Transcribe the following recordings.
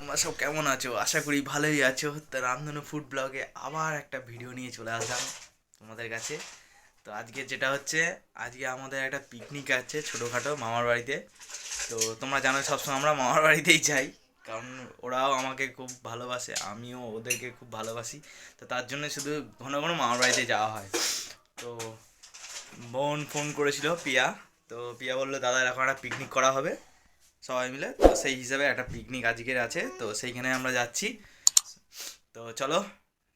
তোমরা সব কেমন আছো? আশা করি ভালোই আছো। তো রামধনু ফুড ব্লগে আবার একটা ভিডিও নিয়ে চলে আসলাম তোমাদের কাছে। তো আজকে যেটা হচ্ছে, আজকে আমাদের একটা পিকনিক আছে ছোটোখাটো মামার বাড়িতে। তো তোমরা জানো, সবসময় আমরা মামার বাড়িতেই যাই। কারণ ওরাও আমাকে খুব ভালোবাসে, আমিও ওদেরকে খুব ভালোবাসি। তো তার জন্য শুধু ঘন ঘন মামার বাড়িতে যাওয়া হয়। তো বোন ফোন করেছিল পিয়া। তো পিয়া বলল, দাদা এখন একটা পিকনিক করা হবে। সবাই মিলে। তো সেই হিসাবে একটা পিকনিক আজকের আছে। তো সেইখানে আমরা যাচ্ছি। তো চলো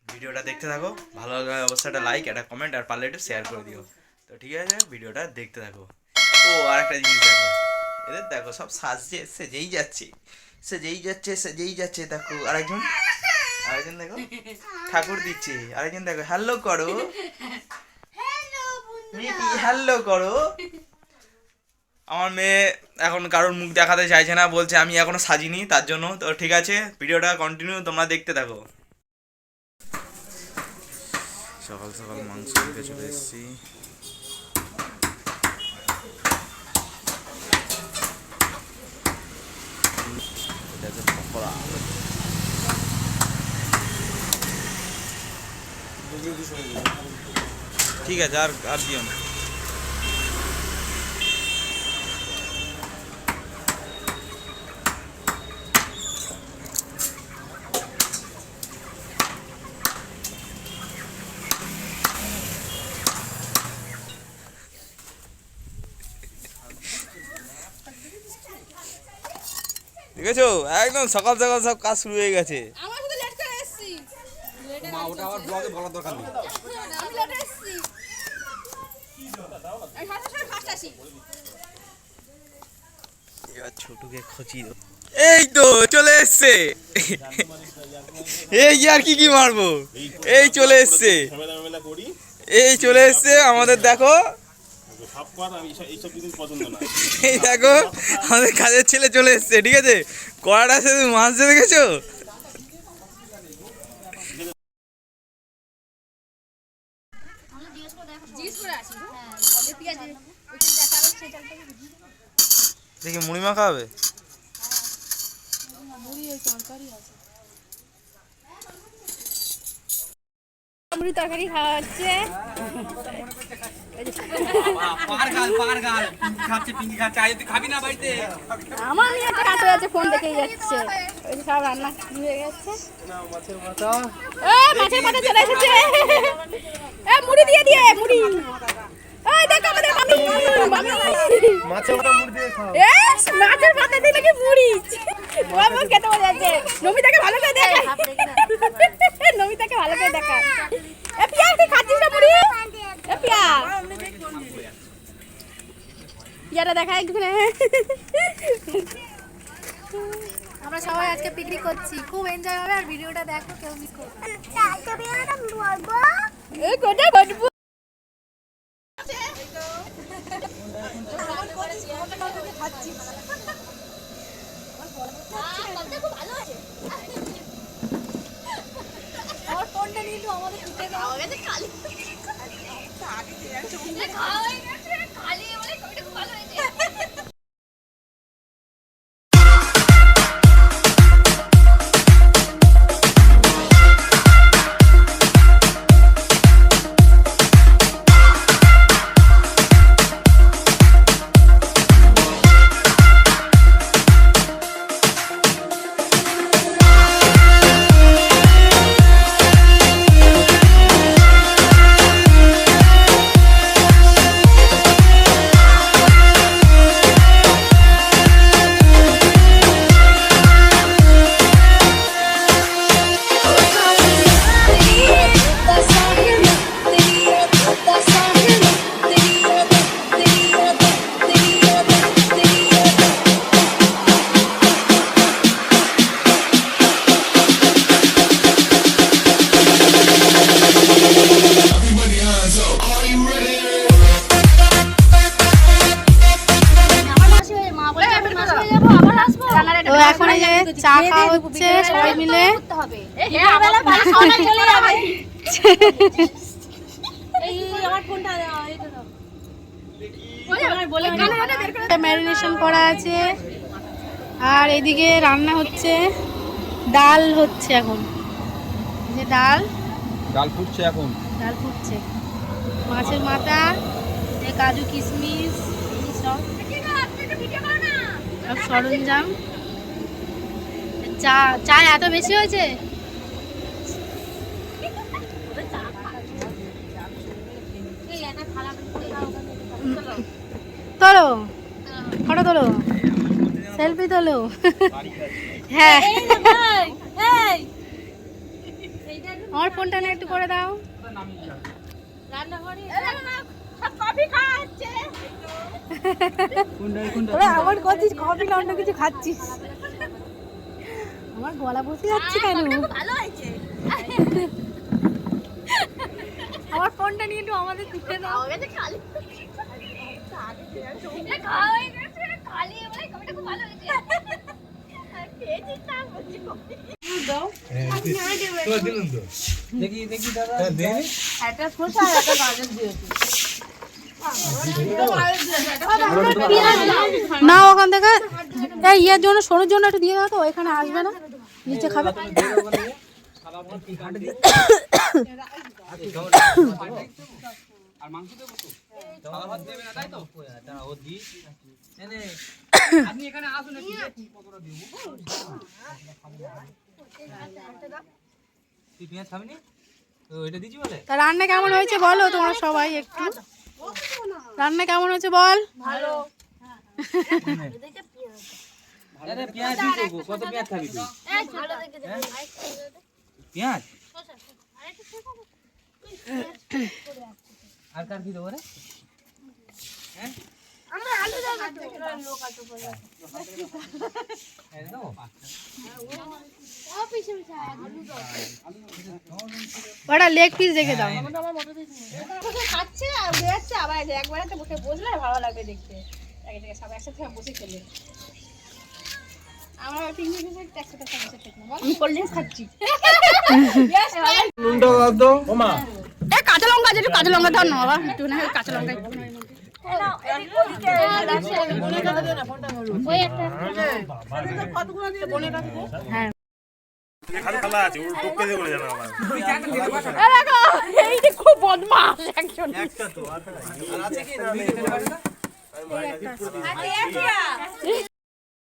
ভিডিওটা দেখতে থাকো। ভালো লাগলে অবশ্যই একটা লাইক একটা কমেন্ট আর পারলে একটু শেয়ার করে দিও। তো ঠিক আছে ভিডিওটা দেখতে থাকো। ও আর একটা জিনিস দেখো। এদের দেখো সব সাজছে সে যেই যাচ্ছে। সে যেই যাচ্ছে সে যেই যাচ্ছে দেখো। আরেকজন আরেকজন দেখো। ঠাকুর দিচ্ছে। আরেকজন দেখো হ্যালো করো। মিটি হ্যালো করো। আমার মেয়ে এখন কারোর মুখ দেখাতে চাইছে না, বলছে আমি এখনও সাজিনি, তার জন্য। তো ঠিক আছে, ভিডিওটা কন্টিনিউ তোমরা দেখতে থাকো। সকাল সকাল মাংস দিতে চলে এসেছি। ঠিক আছে, আর আর দিও না। আছে একদম সকাল সকাল সব কাজ শুরু হয়ে গেছে। আমার শুধু লেট করে এসেছি। মা ওটা আবার ব্লগে বলার দরকার নেই। আমি লেটে এসেছি। আমি সাতটার সময় ফার্স্ট আসি। এবার ছোটকে এই তো চলে এসছে। এই আর কি কি মারবো? এই চলে এসছে। এই চলে এসছে আমাদের দেখো। এই দেখো আমাদের কাজের ছেলে চলে এসছে ঠিক আছে? কড়াটা শুধু মাছ দেবে গেছো দেখি মুড়ি মাখা হবে মুড়ি তরকারি খাওয়া হচ্ছে। আমার নিয়ে একটা কাজ হয়ে ফোন দেখেই যাচ্ছে। ওই সব রান্না হয়ে গেছে। এ মাছের মাথা চলে এসেছে। মুড়ি দিয়ে দিয়ে মুড়ি। মাছের মাথা মুড়ি দিয়ে খাও। এ মাছের মাথা দিয়ে নাকি মুড়ি। ও খেতে মজা আছে নমিতাকে ভালো করে দেখ নমিতাকে ভালো করে দেখা এ পিয়া তুই খাচ্ছিস না মুড়ি এ পিয়া পিয়াটা দেখা একটুখানি আমরা সবাই আজকে পিকনিক করছি। খুব এনজয় হবে আর ভিডিওটা দেখো কেউ মিস করবে না। এ কোটা বলব আমার ফোনটা নিয়ে একটু আমাদের চা খাওয়া হচ্ছে সবাই মিলে। করতে হবে। বিকেলবেলা ভালো সবাই চলে যাবে। এই আমার ফোনটা এই তো দাও। বলে ম্যারিনেশন করা আছে। আর এদিকে রান্না হচ্ছে ডাল হচ্ছে এখন। যে ডাল। ডাল ফুটছে এখন। ডাল ফুটছে। মাছের মাথা কাজু কিশমিশ সব সরঞ্জাম। চা চা এত বেশি হয়েছে? তোলো ফটো তোলো সেলফি তোলো। হ্যাঁ। আমার ফোনটা না একটু করে দাও। আমার করছিস কফি না অন্য কিছু খাচ্ছিস। আমার গলা বসে যাচ্ছে কেন? আমার ফোনটা নিয়ে একটু আমাদের তুলে দাও। দেখি। দেখি দাদা। না ওখান থেকে এই ইয়ের জন্য সোনুর জন্য একটু দিয়ে দাও তো এখানে আসবে না? নিচে খাবে? আর মাংস দেবো তো থালা ভাত দেবে না তাই তো দাঁড়া ও দি নে, নে। আপনি এখানে আসুন কতটা দিব তুই পেঁয়াজ খাবি নি তো এটা দিচ্ছি বলে তা রান্না কেমন হয়েছে বলো তোমরা সবাই একটু। রান্না কেমন হয়েছে বল? আরে পেঁয়াজ দিছো কত পেঁয়াজ খাবি তুই হ্যাঁ? পেঁয়াজ? আর কার কি দেবো রে? হ্যাঁ? এই দেবো? ওটা লেগ পিস রেখে দাও। খাচ্ছে আর বেড়াচ্ছে আবার একবার একটা বসে বসলে ভালো লাগবে দেখতে। একসাথে বসে খেলে। কাঁচা লঙ্কা আছে একটু কাঁচা লঙ্কা দাও না বাবা। একটু না কাঁচা লঙ্কা। হ্যাঁ খালি খালা আছে ও টপকে দিয়ে বলে যাবে আমার এই যে খুব বদমাস একজন।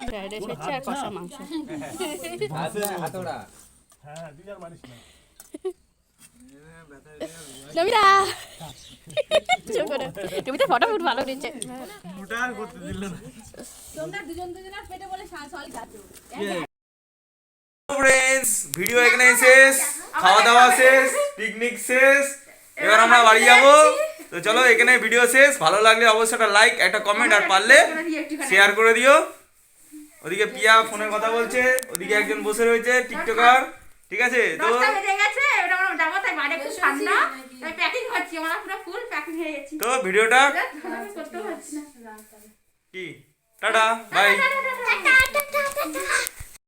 ফ্রাইড রাইস হচ্ছে আর কষা মাংস। হাতড়া হ্যাঁ তুই আর মারিস না। নমিতা! চুপ করে। নমিতা ফটো ফুট ভালো দিচ্ছে। ওটা করতে দিল না। ফ্রেন্ডস ভিডিও এখানে শেষ। খাওয়া দাওয়া শেষ পিকনিক শেষ। এবার আমরা বাড়ি যাব। তো চলো এখানে ভিডিও শেষ। ভালো লাগলে অবশ্যই একটা লাইক একটা কমেন্ট আর পারলে শেয়ার করে দিও। ওদিকে পিয়া ফোনে কথা বলছে ওদিকে একজন বসে রয়েছে টিকটকার। ঠিক আছে? তো তো ভিডিওটা কি? Tata bye